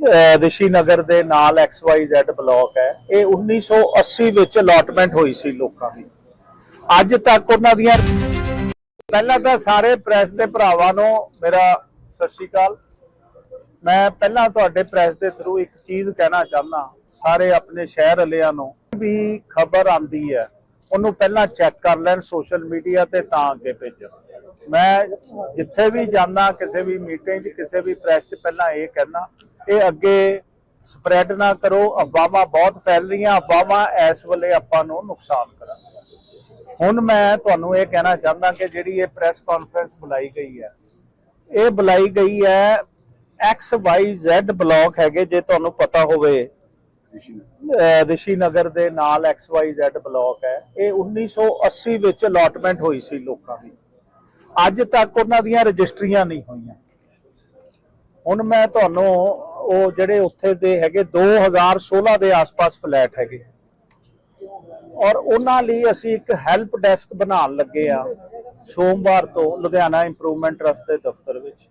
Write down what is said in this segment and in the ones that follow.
ਅਹ ਰਿਸ਼ੀ ਨਗਰ ਦੇ ਨਾਲ XYZ block ਹੈ। ਇਹ 1980 ਵਿੱਚ ਅਲਾਟਮੈਂਟ ਹੋਈ ਸੀ ਲੋਕਾਂ ਦੀ। ਅੱਜ ਤੱਕ ਉਹਨਾਂ ਦੀਆਂ ਪਹਿਲਾਂ ਤਾਂ ਸਾਰੇ ਪ੍ਰੈਸ ਦੇ ਭਰਾਵਾਂ ਨੂੰ ਮੇਰਾ ਸਤਿ ਸ਼੍ਰੀ ਅਕਾਲ। ਮੈਂ ਪਹਿਲਾਂ ਤੁਹਾਡੇ ਪ੍ਰੈਸ ਦੇ ਥਰੂ ਇੱਕ ਚੀਜ਼ ਕਹਿਣਾ ਚਾਹੁੰਦਾ, ਸਾਰੇ ਆਪਣੇ ਸ਼ਹਿਰ ਵਾਲਿਆਂ ਨੂੰ। ਵੀ ਖਬਰ ਆਂਦੀ ਹੈ, ਉਹਨੂੰ ਪਹਿਲਾਂ ਚੈੱਕ ਕਰ ਲੈਣ ਸੋਸ਼ਲ ਮੀਡੀਆ ਤੇ ਤਾਂ ਅੱਗੇ ਭੇਜੋ। ਮੈਂ ਜਿੱਥੇ ਵੀ ਜਾਂਦਾ, ਕਿਸੇ ਵੀ ਮੀਟਿੰਗ 'ਚ, ਕਿਸੇ ਵੀ ਪ੍ਰੈਸ 'ਚ ਪਹਿਲਾਂ ਇਹ ਕਹਿਣਾ ਇਹ ਅੱਗੇ ਸਪਰੈਡ ਨਾ ਕਰੋ, ਅਫਵਾਹਾਂ ਬਹੁਤ ਫੈਲ ਰਹੀਆਂ, ਅਫਵਾਹਾਂ ਇਸ ਵੇਲੇ ਆਪਾਂ ਨੂੰ ਨੁਕਸਾਨ ਕਰਾਂਗੇ ਹੁਣ ਮੈਂ ਤੁਹਾਨੂੰ ਇਹ ਕਹਿਣਾ ਚਾਹੁੰਦਾ ਕਿ ਜਿਹੜੀ ਇਹ ਪ੍ਰੈਸ ਕਾਨਫਰੰਸ ਬੁਲਾਈ ਗਈ ਹੈ, ਇਹ ਬੁਲਾਈ ਗਈ ਹੈ ਐਕਸ ਵਾਈ ਜ਼ੈਡ ਬਲਾਕ ਹੈਗੇ, ਜੇ ਤੁਹਾਨੂੰ ਪਤਾ ਹੋਵੇ। ਰਿਸ਼ੀ ਨਗਰ ਦੇ ਨਾਲ ਐਕਸ ਵਾਈ ਜ਼ੈਡ ਬਲਾਕ ਹੈ। ਇਹ 1980 ਵਿੱਚ ਅਲਾਟਮੈਂਟ ਹੋਈ ਸੀ ਲੋਕਾਂ ਦੀ। ਅੱਜ ਤੱਕ ਉਹਨਾਂ ਦੀਆਂ ਰਜਿਸਟਰੀਆਂ ਨਹੀਂ ਹੋਈਆਂ। ਹੁਣ ਮੈਂ ਤੁਹਾਨੂੰ ਉਹ ਜਿਹੜੇ ਉੱਥੇ ਦੇ ਹੈਗੇ 2016 ਦੇ ਆਸ-ਪਾਸ ਫਲੈਟ ਹੈਗੇ। ਔਰ ਉਹਨਾਂ ਲਈ ਅਸੀਂ ਇੱਕ ਹੈਲਪ ਡੈਸਕ ਬਣਾਉਣ ਲੱਗੇ ਆ ਸੋਮਵਾਰ ਤੋਂ ਲੁਧਿਆਣਾ ਇੰਪਰੂਵਮੈਂਟ ਟਰਸਟ ਦੇ ਦਫ਼ਤਰ ਵਿੱਚ।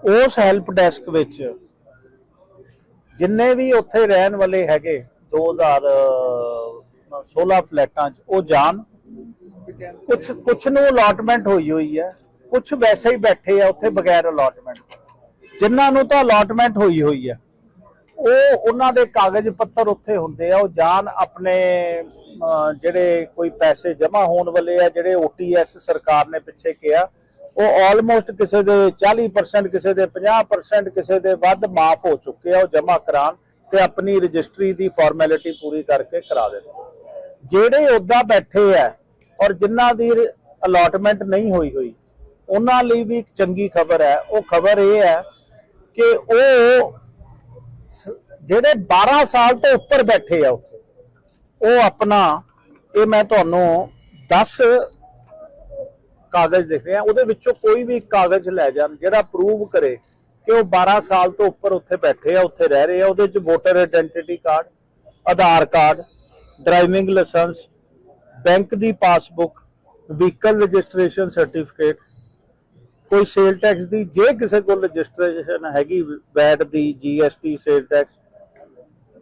ਉਸ ਹੈਲਪ ਡੈਸਕ ਵਿੱਚ ਜਿੰਨੇ ਵੀ ਉੱਥੇ ਰਹਿਣ ਵਾਲੇ ਹੈਗੇ 2016 ਫਲੈਟਾਂ 'ਚ, ਉਹ ਜਾਣ। ਕੁਝ ਕੁਝ ਨੂੰ ਅਲਾਟਮੈਂਟ ਹੋਈ ਹੋਈ ਹੈ। ਕੁਝ ਵੈਸੇ ਹੀ ਬੈਠੇ ਆ ਉੱਥੇ ਬਗੈਰ ਅਲਾਟਮੈਂਟ ਜਿਨ੍ਹਾਂ ਨੂੰ ਤਾਂ ਅਲਾਟਮੈਂਟ ਹੋਈ ਹੋਈ ਹੈ ਉਹ ਉਹਨਾਂ ਦੇ ਕਾਗਜ਼ ਪੱਤਰ ਉੱਥੇ ਹੁੰਦੇ ਆ, ਉਹ ਜਾਣ ਆਪਣੇ ਜਿਹੜੇ ਕੋਈ ਪੈਸੇ ਜਮ੍ਹਾਂ ਹੋਣ ਵਾਲੇ ਆ, ਜਿਹੜੇ OTS ਸਰਕਾਰ ਨੇ ਪਿੱਛੇ ਕਿਹਾ, ਉਹ ਆਲਮੋਸਟ ਕਿਸੇ ਦੇ 40% ਕਿਸੇ ਦੇ 50% ਕਿਸੇ ਦੇ ਵੱਧ ਮਾਫ ਹੋ ਚੁੱਕੇ ਆ, ਉਹ ਜਮ੍ਹਾਂ ਕਰਾਣ ਤੇ ਆਪਣੀ ਰਜਿਸਟਰੀ ਦੀ ਫਾਰਮੈਲਿਟੀ ਪੂਰੀ ਕਰਕੇ ਕਰਾ ਦੇਣ। ਜਿਹੜੇ ਉੱਦਾਂ ਬੈਠੇ ਆ ਔਰ ਜਿਨ੍ਹਾਂ ਦੀ ਅਲਾਟਮੈਂਟ ਨਹੀਂ ਹੋਈ ਹੋਈ, ਉਹਨਾਂ ਲਈ ਵੀ ਇੱਕ ਚੰਗੀ ਖਬਰ ਹੈ। ਉਹ ਖਬਰ ਇਹ ਹੈ ਕਿ ਉਹ ਜਿਹੜੇ 12 ਸਾਲ ਤੋਂ ਉੱਪਰ ਬੈਠੇ ਆ ਉੱਥੇ, ਉਹ ਆਪਣਾ, ਇਹ ਮੈਂ ਤੁਹਾਨੂੰ 10 ਕਾਗਜ਼ ਦਿਖ ਰਿਹਾ, ਉਹਦੇ ਵਿੱਚੋਂ ਕੋਈ ਵੀ ਕਾਗਜ਼ ਲੈ ਜਾਣ, ਜਿਹੜਾ ਪ੍ਰੂਵ ਕਰੇ ਕਿ ਉਹ 12 ਸਾਲ ਤੋਂ ਉੱਪਰ ਉੱਥੇ ਬੈਠੇ ਆ, ਉੱਥੇ ਰਹਿ ਰਹੇ ਆ, ਉਹਦੇ ਚ voter identity card Aadhaar card driving licence bank ਦੀ ਪਾਸਬੁੱਕ ਵਹੀਕਲ ਰਜਿਸਟ੍ਰੇਸ਼ਨ ਸਰਟੀਫਿਕੇਟ ਕੋਈ ਸੇਲ ਟੈਕਸ ਦੀ, ਜੇ ਕਿਸੇ ਕੋਲ ਰਜਿਸਟ੍ਰੇਸ਼ਨ ਹੈਗੀ ਵੈਟ ਦੀ ਜੀਐਸਟੀ ਸੇਲ ਟੈਕਸ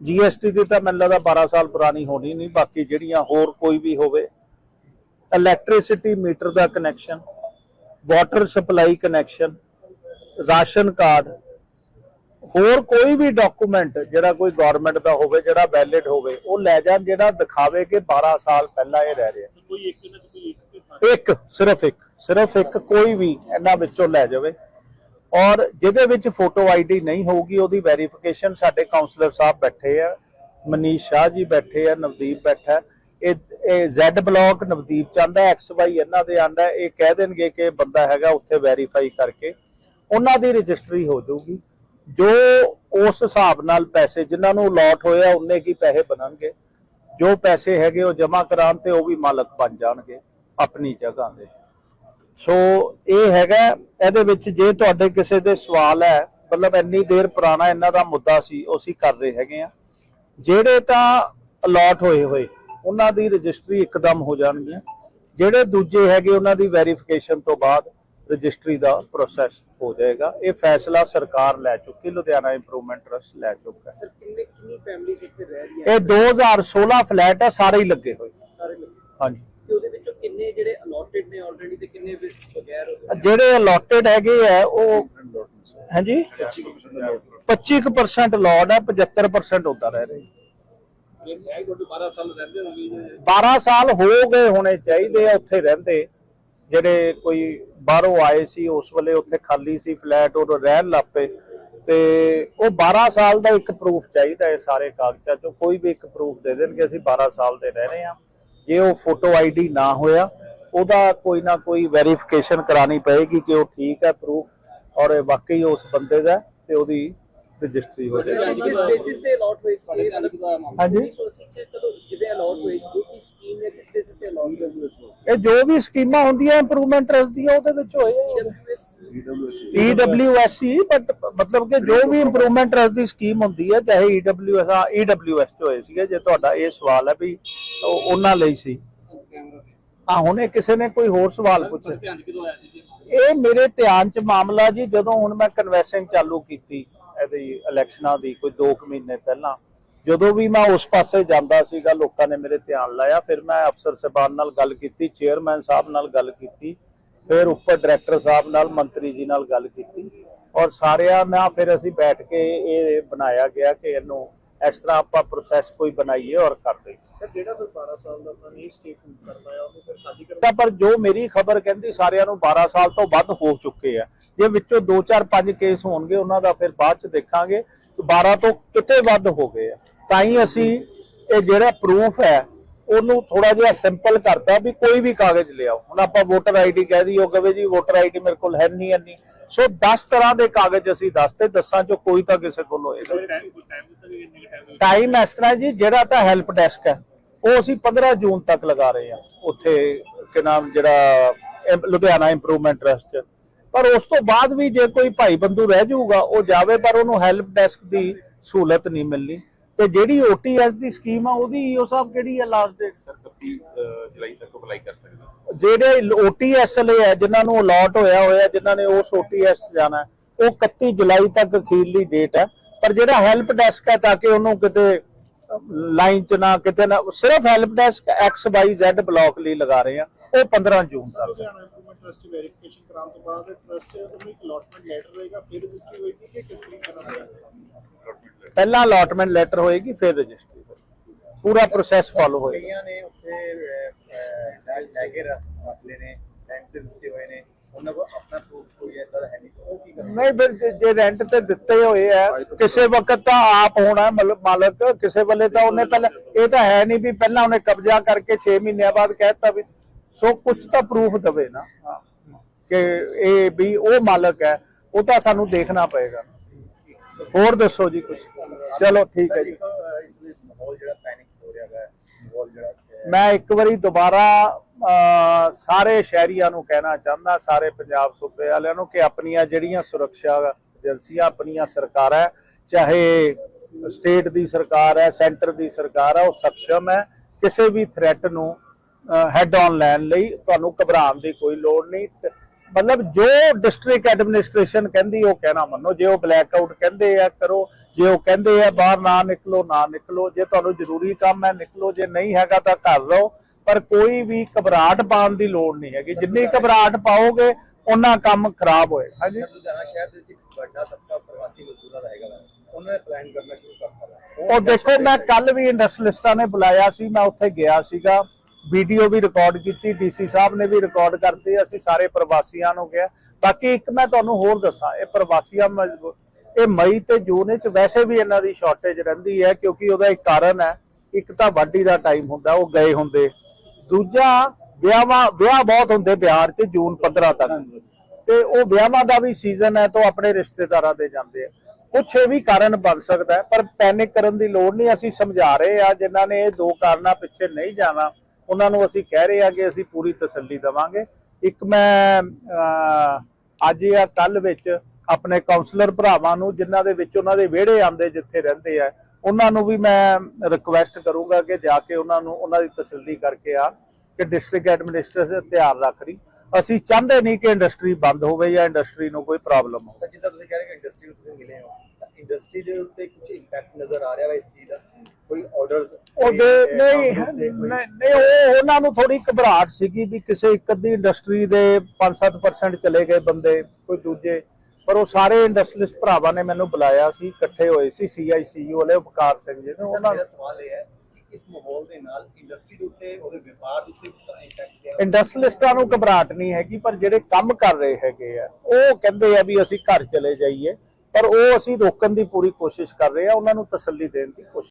ਜੀਐਸਟੀ ਦੀ ਤਾਂ ਮੈਨੂੰ ਲੱਗਦਾ 12 ਸਾਲ ਪੁਰਾਣੀ ਹੋਣੀ ਨਹੀਂ, ਬਾਕੀ ਜਿਹੜੀਆਂ ਹੋਰ ਕੋਈ ਵੀ ਹੋਵੇ ਇਲੈਕਟ੍ਰਿਸਿਟੀ ਮੀਟਰ ਦਾ connection water supply connection ration card, ਹੋਰ ਕੋਈ ਵੀ ਡਾਕੂਮੈਂਟ ਜਿਹੜਾ ਕੋਈ ਗਵਰਨਮੈਂਟ ਦਾ ਹੋਵੇ, ਜਿਹੜਾ ਵੈਲਿਡ ਹੋਵੇ, ਉਹ ਲੈ ਜਾਣ ਜਿਹੜਾ ਦਿਖਾਵੇ ਕਿ 12 ਸਾਲ ਪਹਿਲਾਂ ਇਹ ਰਹਿ ਰਿਹਾ। ਕੋਈ ਇੱਕ ਨਾ ਕੋਈ ਇੱਕ, ਸਿਰਫ ਇੱਕ ਸਿਰਫ ਇੱਕ ਕੋਈ ਵੀ ਇਹਨਾਂ ਵਿੱਚੋਂ ਲੈ ਜਾਵੇ। ਔਰ ਜਿਹਦੇ ਵਿੱਚ ਫੋਟੋ ਆਈਡੀ ਨਹੀਂ ਹੋਊਗੀ, ਉਹਦੀ ਵੈਰੀਫਿਕੇਸ਼ਨ ਸਾਡੇ ਕਾਉਂਸਲਰ ਸਾਹਿਬ ਬੈਠੇ ਆ, ਮਨੀਸ਼ ਸ਼ਾਹ ਜੀ ਬੈਠੇ ਆ, ਨਵਦੀਪ ਬੈਠਾ ਹੈ। ਇਹ ਇਹ Z ਬਲਾਕ ਨਵਦੀਪ ਚਾਹੁੰਦਾ ਐਕਸ ਵਾਈ ਇਹਨਾਂ ਦੇ ਆਂਦਾ ਇਹ ਕਹਿ ਦੇਣਗੇ ਕਿ ਬੰਦਾ ਹੈਗਾ ਉੱਥੇ ਵੈਰੀਫਾਈ ਕਰਕੇ, ਉਹਨਾਂ ਦੀ ਰਜਿਸਟਰੀ ਹੋ ਜਾਊਗੀ। ਜੋ ਉਸ ਹਿਸਾਬ ਨਾਲ ਪੈਸੇ ਜਿਨ੍ਹਾਂ ਨੂੰ ਅਲਾਟ ਹੋਇਆ ਉਹਨੇ ਕੀ ਪੈਸੇ ਬਣਨਗੇ? ਜੋ ਪੈਸੇ ਹੈਗੇ ਉਹ ਜਮ੍ਹਾਂ ਕਰਾਉਣ ਤੇ ਉਹ ਵੀ ਮਾਲਕ ਬਣ ਜਾਣਗੇ। ਆਪਣੀ ਜਗ੍ਹਾ ਦੇ ਸੋ ਇਹ ਹੈਗਾ ਇਹਦੇ ਵਿੱਚ ਜੇ ਤੁਹਾਡੇ ਕਿਸੇ ਦੇ ਸਵਾਲ ਹੈ ਮਤਲਬ ਇੰਨੀ ਦੇਰ ਪੁਰਾਣਾ ਇਹਨਾਂ ਦਾ ਮੁੱਦਾ ਸੀ ਉਹ ਅਸੀਂ ਕਰ ਰਹੇ ਹੈਗੇ ਆ ਜਿਹੜੇ ਤਾਂ ਅਲਾਟ ਹੋਏ ਹੋਏ ਉਹਨਾਂ ਦੀ ਰਜਿਸਟਰੀ ਇੱਕਦਮ ਹੋ ਜਾਣਗੀਆਂ। ਜਿਹੜੇ ਦੂਜੇ ਹੈਗੇ ਉਹਨਾਂ ਦੀ ਵੈਰੀਫਿਕੇਸ਼ਨ ਤੋਂ ਬਾਅਦ ਰਜਿਸਟਰੀ ਦਾ ਪ੍ਰੋਸੈਸ ਹੋ ਜਾਏਗਾ। ਇਹ ਫੈਸਲਾ ਸਰਕਾਰ ਲੈ ਚੁੱਕੀ ਲੁਧਿਆਣਾ ਇੰਪਰੂਵਮੈਂਟ ਟਰਸਟ ਲੈ ਚੁੱਕਾ। ਹੈ ਸਰ ਕਿੰਨੇ ਕਿੰਨੀ ਫੈਮਿਲੀਜ਼ ਇੱਥੇ ਰਹਿ ਰਹੀਆਂ? ਇਹ 2016 ਫਲੈਟ ਹੈ ਸਾਰੇ ਹੀ ਲੱਗੇ ਹੋਏ। ਸਾਰੇ ਹਾਂਜੀ। ਤੇ ਉਹਦੇ ਵਿੱਚੋਂ ਕਿੰਨੇ ਜਿਹੜੇ ਅਲੋਟਡ ਨੇ ਆਲਰੇਡੀ ਤੇ ਕਿੰਨੇ ਬਗੈਰ ਜਿਹੜੇ ਅਲਾਟਡ ਹੈਗੇ ਆ, ਉਹ ਹਾਂਜੀ? 25% ਅਲਾਟ ਹੈ 75% ਉਦਾਂ ਰਹਿ ਰਹੇ। 12 ਸਾਲ ਹੋ ਗਏ ਹੋਣੇ ਚਾਹੀਦੇ ਆ ਉੱਥੇ ਰਹਿੰਦੇ। ਜਿਹੜੇ ਕੋਈ ਬਾਹਰੋਂ ਆਏ ਸੀ, ਉਸ ਵੇਲੇ ਉੱਥੇ ਖਾਲੀ ਸੀ ਫਲੈਟ ਉਹ ਰਹਿਣ ਲੱਪੇ ਤੇ ਉਹ 12 ਸਾਲ ਦਾ ਇੱਕ ਪ੍ਰੂਫ ਚਾਹੀਦਾ ਹੈ ਸਾਰੇ ਕਾਗਜ਼ਾਂ ਚੋਂ। ਕੋਈ ਵੀ ਇੱਕ ਪ੍ਰੂਫ ਦੇ ਦੇਣਗੇ, ਅਸੀਂ 12 ਸਾਲ ਦੇ ਰਹਿ ਰਹੇ ਹਾਂ। ਜੇ ਉਹ ਫੋਟੋ ਆਈਡੀ ਨਾ ਹੋਇਆ, ਉਹਦਾ ਕੋਈ ਨਾ ਕੋਈ ਵੈਰੀਫਿਕੇਸ਼ਨ ਕਰਾਣੀ ਪਏਗੀ ਕਿ ਉਹ ਠੀਕ ਹੈ ਪ੍ਰੂਫ ਔਰ ਇਹ ਵਾਕਈ ਉਸ ਬੰਦੇ ਦਾ ਤੇ ਉਹਦੀ ਰਜਿਸਟਰੀ ਹੋ ਜਾਏਗੀ। ਕਿਸ ਬੇਸਿਸ ਤੇ ਅਲੋਟ ਹੋਏ ਸੀ ਇਹ ਅਲੱਗ ਦਾ ਮਾਮਲਾ ਹਾਂਜੀ। 1980 ਚ ਕਦੋਂ ਜਿਵੇਂ ਅਲੋਟ ਹੋਏ ਸੀ ਕੀ ਸਕੀਮ ਹੈ ਕਿਸ ਬੇਸਿਸ ਤੇ ਅਲੋਟ ਹੋਏ ਸੀ ਇਹ ਜੋ ਵੀ ਸਕੀਮਾਂ ਹੁੰਦੀਆਂ ਇੰਪਰੂਵਮੈਂਟ ਟਰਸਟ ਦੀਆਂ ਉਹਦੇ ਵਿੱਚ ਹੋਏ ਆ। EWSC ਬਟ ਮਤਲਬ ਕਿ ਜੋ ਵੀ ਇੰਪਰੂਵਮੈਂਟ ਟਰਸਟ ਦੀ ਸਕੀਮ ਹੁੰਦੀ ਹੈ ਚਾਹੇ EWS ਆ EWS ਚ ਹੋਏ ਸੀਗੇ ਜੇ ਤੁਹਾਡਾ ਇਹ ਸਵਾਲ ਹੈ ਵੀ ਉਹ ਉਹਨਾਂ ਲਈ ਸੀ। ਆ ਹੁਣੇ ਕਿਸੇ ਨੇ ਕੋਈ ਹੋਰ ਸਵਾਲ ਪੁੱਛਿਆ ਇਹ ਮੇਰੇ ਧਿਆਨ ਚ ਮਾਮਲਾ ਜੀ ਜਦੋਂ ਹੁਣ ਮੈਂ ਕਨਵੈਸਿੰਗ ਚਾਲੂ ਕੀਤੀ। ਇਹਦੀ ਇਲੈਕਸ਼ਨਾਂ ਦੀ ਕੋਈ 2 ਮਹੀਨੇ ਪਹਿਲਾਂ। ਜਦੋਂ ਵੀ ਮੈਂ ਉਸ ਪਾਸੇ ਜਾਂਦਾ ਸੀਗਾ, ਲੋਕਾਂ ਨੇ ਮੇਰੇ ਧਿਆਨ ਲਾਇਆ। ਫਿਰ ਮੈਂ ਅਫਸਰ ਸਾਹਿਬਾਨ ਨਾਲ ਗੱਲ ਕੀਤੀ ਚੇਅਰਮੈਨ ਸਾਹਿਬ ਨਾਲ ਗੱਲ ਕੀਤੀ। ਫਿਰ ਉੱਪਰ ਡਾਇਰੈਕਟਰ ਸਾਹਿਬ ਨਾਲ, ਮੰਤਰੀ ਜੀ ਨਾਲ ਗੱਲ ਕੀਤੀ। ਔਰ ਸਾਰਿਆਂ ਨਾਲ ਫਿਰ ਅਸੀਂ ਬੈਠ ਕੇ ਇਹ ਬਣਾਇਆ ਗਿਆ ਕਿ ਇਹਨੂੰ ਇਸ ਤਰ੍ਹਾਂ ਆਪਾਂ ਪ੍ਰੋਸੈਸ ਕੋਈ ਬਣਾਈਏ ਔਰ ਕਰਦੇ ਸਰ ਜਿਹੜਾ ਫਿਰ 12 ਸਾਲ ਦਾ ਆਪਣਾ ਨਹੀਂ ਸਟੇ ਕਰਨਾ ਹੈ ਉਹਨੂੰ ਫਿਰ ਖਾਲੀ ਕਰਨਾ ਤਾਂ ਪਰ ਜੋ ਮੇਰੀ ਖਬਰ ਕਹਿੰਦੀ ਸਾਰਿਆਂ ਨੂੰ 12 ਸਾਲ ਤੋਂ ਵੱਧ ਹੋ ਚੁੱਕੇ ਆ। ਜੇ ਵਿੱਚੋਂ 2 4 5 ਕੇਸ ਹੋਣਗੇ ਉਹਨਾਂ ਦਾ ਫਿਰ ਬਾਅਦ ਚ ਦੇਖਾਂਗੇ ਕਿ 12 ਤੋਂ ਕਿਤੇ ਵੱਧ ਹੋ ਗਏ ਆ। ਤਾਂ ਹੀ ਅਸੀਂ ਇਹ ਜਿਹੜਾ ਪ੍ਰੂਫ ਹੈ ਉਹਨੂੰ ਥੋੜਾ ਜਿਹਾ ਸਿੰਪਲ ਕਰਤਾ ਵੀ ਕੋਈ ਵੀ ਕਾਗਜ਼ ਲਿਆਓ। ਹੁਣ ਆਪਾਂ ਵੋਟਰ ਆਈਡੀ ਕਹਿ ਦਈਏ ਉਹ ਕਹੇ ਜੀ ਵੋਟਰ ਆਈਡੀ ਮੇਰੇ ਕੋਲ ਹੈ ਨਹੀਂ ਨਹੀਂ ਸੋ 10 ਤਰ੍ਹਾਂ ਦੇ ਕਾਗਜ਼ ਅਸੀਂ ਦੱਸਤੇ ਦਸਾਂ ਚੋਂ ਕੋਈ ਤਾਂ ਕਿਸੇ ਕੋਲ ਹੋਏਗਾ ਟਾਈਮ ਇਸ ਤਰ੍ਹਾਂ ਜੀ ਜਿਹੜਾ ਤਾਂ ਹੈਲਪ ਡੈਸਕ ਹੈ ਉਹ ਅਸੀਂ 15 ਜੂਨ ਤੱਕ ਲਗਾ ਰਹੇ ਹਾਂ। ਉੱਥੇ ਕਿ ਨਾਮ ਜਿਹੜਾ ਲੁਧਿਆਣਾ ਇੰਪਰੂਵਮੈਂਟ ਟਰਸਟ ਪਰ ਉਸ ਤੋਂ ਬਾਅਦ ਵੀ ਜੇ ਕੋਈ ਭਾਈ ਬੰਦੂ ਰਹਿ ਜਾਊਗਾ ਉਹ ਜਾਵੇ ਪਰ ਉਹਨੂੰ ਹੈਲਪ ਡੈਸਕ ਦੀ ਸਹੂਲਤ ਨਹੀਂ ਮਿਲਣੀ। ਤੇ ਜਿਹੜੀ ਓਟੀਐਸ ਦੀ ਸਕੀਮ ਆ ਉਹਦੀ ਈਓ ਸਾਹਿਬ ਕਿਹੜੀ ਹੈ ਲਾਸਟ ਡੇਟ ਸਰ 31 ਅਹ, ਜੁਲਾਈ ਤੱਕ ਅਪਲਾਈ ਕਰ ਸਕਦੇ ਜਿਹੜੇ ਓਟੀਐਸ ਲਈ ਹੈ ਜਿਨ੍ਹਾਂ ਨੂੰ ਅਲਾਟ ਹੋਇਆ ਹੋਇਆ ਜਿਨ੍ਹਾਂ ਨੇ ਉਸ ਓਟੀਐਸ ਜਾਣਾ ਉਹ 31 ਜੁਲਾਈ ਤੱਕ ਅਖੀਰਲੀ ਡੇਟ ਹੈ ਪਰ ਜਿਹੜਾ ਹੈਲਪ ਡੈਸਕ ਹੈ ਤਾਂ ਕਿ ਉਹਨੂੰ ਕਿਤੇ ਲਾਈਨ ਚ ਨਾ ਕਿਤੇ ਨਾ ਸਿਰਫ help desk X Y Z block ਲਈ ਲਗਾ ਰਹੇ ਆ ਉਹ 15 ਜੂਨ ਤੱਕ। ਟਰਸਟ ਵੈਰੀਫਿਕੇਸ਼ਨ ਕਰਾਉਣ ਤੋਂ ਬਾਅਦ ਟਰਸਟ ਨੂੰ ਇੱਕ ਅਲਾਟਮੈਂਟ ਲੈਟਰ ਹੋਏਗਾ ਫਿਰ ਰਜਿਸਟਰੀ ਹੋਏਗੀ ਕਿ ਕਿਸ ਤਰੀਕੇ ਨਾਲ ਹੋਏਗਾ? ਪਹਿਲਾਂ ਅਲਾਟਮੈਂਟ ਲੈਟਰ ਹੋਏਗੀ ਫਿਰ ਰਜਿਸਟਰੀ ਪੂਰਾ ਪ੍ਰੋਸੈਸ ਫਾਲੋ ਹੋਏਗਾ। ਕਈਆਂ ਨੇ ਉੱਥੇ ਲੈ ਕੇ ਨੇ ਰੈਂਟ ਤੇ ਦਿੱਤੇ ਹੋਏ ਨੇ ਉਹਨਾਂ ਕੋਲ ਆਪਣਾ ਪ੍ਰੂਫ ਕੋਈ ਦਾ ਹੈ ਨਹੀਂ। ਉਹ ਕੀ ਕਰਨਗੇ? ਨਹੀਂ ਫਿਰ ਜੇ- ਰੈਂਟ ਤੇ ਦਿੱਤੇ ਹੋਏ ਆ ਕਿਸੇ ਵਕਤ ਤਾਂ ਆਪ ਹੋਣਾ ਮਾਲਕ ਕਿਸੇ ਵੇਲੇ ਤਾਂ ਉਹਨੇ ਪਹਿਲਾਂ ਇਹ ਤਾਂ ਹੈ ਨਹੀਂ ਵੀ ਪਹਿਲਾਂ ਉਹਨੇ ਕਬਜ਼ਾ ਕਰਕੇ 6 ਮਹੀਨਿਆਂ ਬਾਅਦ ਕਹਿਤਾ ਵੀ ਸੋ ਕੁਝ ਤਾਂ ਪ੍ਰੂਫ ਦਵੇ ਨਾ। ਕਿ ਇਹ ਵੀ ਉਹ ਮਾਲਕ ਹੈ ਉਹ ਤਾਂ ਸਾਨੂੰ ਦੇਖਣਾ ਪਏਗਾ। ਹੋਰ ਦੱਸੋ ਜੀ ਕੁਝ ਚਲੋ ਠੀਕ ਹੈ ਜੀ। ਇੱਕ, ਅਹ, ਇਸ ਵਿੱਚ ਮਾਹੌਲ ਜਿਹੜਾ ਪੈਨਿਕ ਹੋ ਰਿਹਾ ਹੈ ਮਾਹੌਲ ਜਿਹੜਾ ਅਹ, ਮੈਂ ਇੱਕ ਵਾਰੀ ਦੁਬਾਰਾ ਸਾਰੇ ਸ਼ਹਿਰੀਆਂ ਨੂੰ ਕਹਿਣਾ ਚਾਹੁੰਦਾ ਸਾਰੇ ਪੰਜਾਬ ਸੂਬੇ ਵਾਲਿਆਂ ਨੂੰ ਕਿ ਆਪਣੀਆਂ ਜਿਹੜੀਆਂ ਸੁਰੱਖਿਆ ਏਜੰਸੀਆਂ ਆਪਣੀਆਂ ਸਰਕਾਰਾਂ ਹੈ, ਚਾਹੇ ਸਟੇਟ ਦੀ ਸਰਕਾਰ ਹੈ ਸੈਂਟਰ ਦੀ ਸਰਕਾਰ ਹੈ ਉਹ ਸક્ષਮ ਹੈ ਕਿਸੇ ਵੀ ਥ੍ਰੈਟ ਨੂੰ ਹੈਡ ਆਨ ਲੈਣ ਲਈ ਤੁਹਾਨੂੰ ਘਬਰਾਉਣ ਦੀ ਕੋਈ ਲੋੜ ਨਹੀਂ। ਮਤਲਬ ਜੋ ਡਿਸਟ੍ਰਿਕਟ ਐਡਮਿਨਿਸਟ੍ਰੇਸ਼ਨ ਕਹਿੰਦੀ ਉਹ ਕਹਿਣਾ ਮੰਨੋ। ਜੇ ਉਹ ਬਲੈਕ ਆਊਟ ਕਹਿੰਦੇ ਆ ਕਰੋ। ਜੇ ਉਹ ਕਹਿੰਦੇ ਆ ਬਾਹਰ ਨਾ ਨਿਕਲੋ ਨਾ ਨਿਕਲੋ। ਜੇ ਤੁਹਾਨੂੰ ਜ਼ਰੂਰੀ ਕੰਮ ਹੈ ਨਿਕਲੋ। ਜੇ ਨਹੀਂ ਹੈਗਾ ਤਾਂ ਘਰ ਰਹੋ। ਪਰ ਕੋਈ ਵੀ ਘਬਰਾਹਟ ਪਾਉਣ ਦੀ ਲੋੜ ਨਹੀਂ ਹੈਗੀ। ਜਿੰਨੀ ਘਬਰਾਹਟ ਪਾਓਗੇ ਉਹਨਾਂ ਕੰਮ ਖਰਾਬ ਹੋਏ ਹਾਂਜੀ? ਲੁਧਿਆਣਾ ਸ਼ਹਿਰ ਦੇ ਵਿੱਚ ਇੱਕ ਵੱਡਾ ਤਬਕਾ ਪ੍ਰਵਾਸੀ ਮਜ਼ਦੂਰਾਂ ਦਾ ਹੈਗਾ। ਉਹਨਾਂ ਨੇ ਪਲਾਨ ਕਰਨਾ ਸ਼ੁਰੂ ਕਰਤਾ। ਉਹ ਦੇਖੋ ਮੈਂ ਕੱਲ ਵੀ ਇੰਡਸਟਰੀਲਿਸਟਾਂ ਨੇ ਬੁਲਾਇਆ ਸੀ। ਮੈਂ ਉੱਥੇ ਗਿਆ ਸੀਗਾ। ਵੀਡੀਓ ਵੀ ਰਿਕਾਰਡ ਕੀਤੀ ਡੀਸੀ ਸਾਹਿਬ ਨੇ ਵੀ ਰਿਕਾਰਡ ਕਰਤੀ, ਅਸੀਂ ਸਾਰੇ ਪ੍ਰਵਾਸੀਆਂ ਨੂੰ ਕਿਹਾ। ਬਾਕੀ ਇੱਕ ਮੈਂ ਤੁਹਾਨੂੰ ਹੋਰ ਦੱਸਾਂ, ਇਹ ਪ੍ਰਵਾਸੀਆਂ ਇਹ ਮਈ ਤੇ ਜੂਨ ਵਿੱਚ ਵੈਸੇ ਵੀ ਇਹਨਾਂ ਦੀ ਸ਼ਾਰਟੇਜ ਰਹਿੰਦੀ ਹੈ, ਕਿਉਂਕਿ ਉਹਦਾ ਇੱਕ ਕਾਰਨ ਹੈ, ਇੱਕ ਤਾਂ ਵਾਢੀ ਦਾ ਟਾਈਮ ਹੁੰਦਾ, ਉਹ ਗਏ ਹੁੰਦੇ। ਦੂਜਾ, ਵਿਆਹਾਂ, ਵਿਆਹ ਬਹੁਤ ਹੁੰਦੇ ਬਿਹਾਰ 'ਚ, ਜੂਨ 15 ਤੱਕ। ਤੇ ਉਹ ਵਿਆਹਾਂ ਦਾ ਵੀ ਸੀਜ਼ਨ ਹੈ, ਤਾਂ ਆਪਣੇ ਰਿਸ਼ਤੇਦਾਰਾਂ ਦੇ ਜਾਂਦੇ ਆ। ਕੁਛ ਇਹ ਵੀ ਕਾਰਨ ਬਣ ਸਕਦਾ ਪਰ ਪੈਨਿਕ ਕਰਨ ਦੀ ਲੋੜ ਨਹੀਂ, ਅਸੀਂ ਸਮਝਾ ਰਹੇ ਆ ਜਿਨ੍ਹਾਂ ਨੇ ਇਹ ਦੋ ਕਾਰਨਾਂ ਪਿੱਛੇ ਨਹੀਂ ਜਾਣਾ। ਉਹਨਾਂ ਨੂੰ ਅਸੀਂ ਕਹਿ ਰਹੇ ਆ ਕਿ ਅਸੀਂ ਪੂਰੀ ਤਸੱਲੀ ਦਵਾਂਗੇ। ਇੱਕ ਮੈਂ ਅੱਜ ਜਾਂ ਕੱਲ ਵਿੱਚ ਆਪਣੇ ਕਾਉਂਸਲਰ ਭਰਾਵਾਂ ਨੂੰ, ਜਿਨ੍ਹਾਂ ਦੇ ਵਿੱਚ ਉਹਨਾਂ ਦੇ ਵਿਹੜੇ ਆਂਦੇ ਜਿੱਥੇ ਰਹਿੰਦੇ ਆ, ਉਹਨਾਂ ਨੂੰ ਵੀ ਮੈਂ ਰਿਕੁਐਸਟ ਕਰੂੰਗਾ ਕਿ ਜਾ ਕੇ ਉਹਨਾਂ ਨੂੰ, ਉਹਨਾਂ ਦੀ ਤਸੱਲੀ ਕਰਕੇ ਆ ਕਿ ਡਿਸਟ੍ਰਿਕਟ ਐਡਮਿਨਿਸਟ੍ਰੇਸ਼ਨ ਧਿਆਨ ਰੱਖ ਰਹੀ। ਅਸੀਂ ਚਾਹੁੰਦੇ ਨਹੀਂ ਕਿ ਇੰਡਸਟਰੀ ਬੰਦ ਹੋਵੇ ਜਾਂ ਇੰਡਸਟਰੀ ਨੂੰ ਕੋਈ ਪ੍ਰੋਬਲਮ ਹੋਵੇ। ਜਿੱਦਾਂ ਤੁਸੀਂ ਕਹਿ ਰਹੇ ਕਿ ਇੰਡਸਟਰੀ ਨੂੰ ਤੁਸੀਂ ਮਿਲੇ ਹੋ ਇੰਡਸਟਰੀ ਦੇ ਉੱਤੇ ਕੁਝ ਇੰਪੈਕਟ ਨਜ਼ਰ ਆ ਰਿਹਾ ਵਾ ਇਸ ਚੀਜ਼ ਦਾ? ਕੋਈ ਆਰਡਰਸ ਉਹਦੇ ਨਹੀਂ ਨਹੀਂ ਨਹੀਂ, ਉਹ ਉਹਨਾਂ ਨੂੰ ਥੋੜੀ ਘਬਰਾਹਟ ਸੀਗੀ ਵੀ ਕਿਸੇ ਇੱਕ ਅੱਧੀ ਇੰਡਸਟਰੀ ਦੇ 5-7% ਚਲੇ ਗਏ ਬੰਦੇ ਕੋਈ ਦੂਜੇ। ਪਰ ਉਹ ਸਾਰੇ ਇੰਡਸਟਰੀਲਿਸਟ ਭਰਾਵਾਂ ਨੇ ਮੈਨੂੰ ਬੁਲਾਇਆ ਸੀ ਇਕੱਠੇ ਹੋਏ ਸੀ ਸੀਆਈਸੀਯੂ ਵਾਲੇ ਉਪਕਾਰ ਸਿੰਘ ਜੀ ਨੇ ਉਹਨਾਂ ਮੇਰਾ ਸਵਾਲ ਇਹ ਹੈ ਕਿ ਇਸ ਮਾਹੌਲ ਦੇ ਨਾਲ ਇੰਡਸਟਰੀ ਦੇ ਉੱਤੇ ਉਹਦੇ ਵਪਾਰ ਦੇ ਉੱਤੇ ਇੰਪੈਕਟ ਪਿਆ? ਇੰਡਸਟਰੀਲਿਸਟਾਂ ਨੂੰ ਘਬਰਾਹਟ ਨਹੀਂ ਹੈਗੀ ਪਰ ਜਿਹੜੇ ਕੰਮ ਕਰ ਰਹੇ ਹੈਗੇ ਆ ਉਹ ਕਹਿੰਦੇ ਆ ਵੀ ਅਸੀਂ ਘਰ ਚਲੇ ਜਾਈਏ ਪਰ ਉਹ ਅਸੀਂ ਰੋਕਣ ਦੀ ਪੂਰੀ ਕੋਸ਼ਿਸ਼ ਕਰ ਰਹੇ ਆ ਉਹਨਾਂ ਨੂੰ ਤਸੱਲੀ ਦੇਣ ਦੀ ਕੋਸ਼ਿਸ਼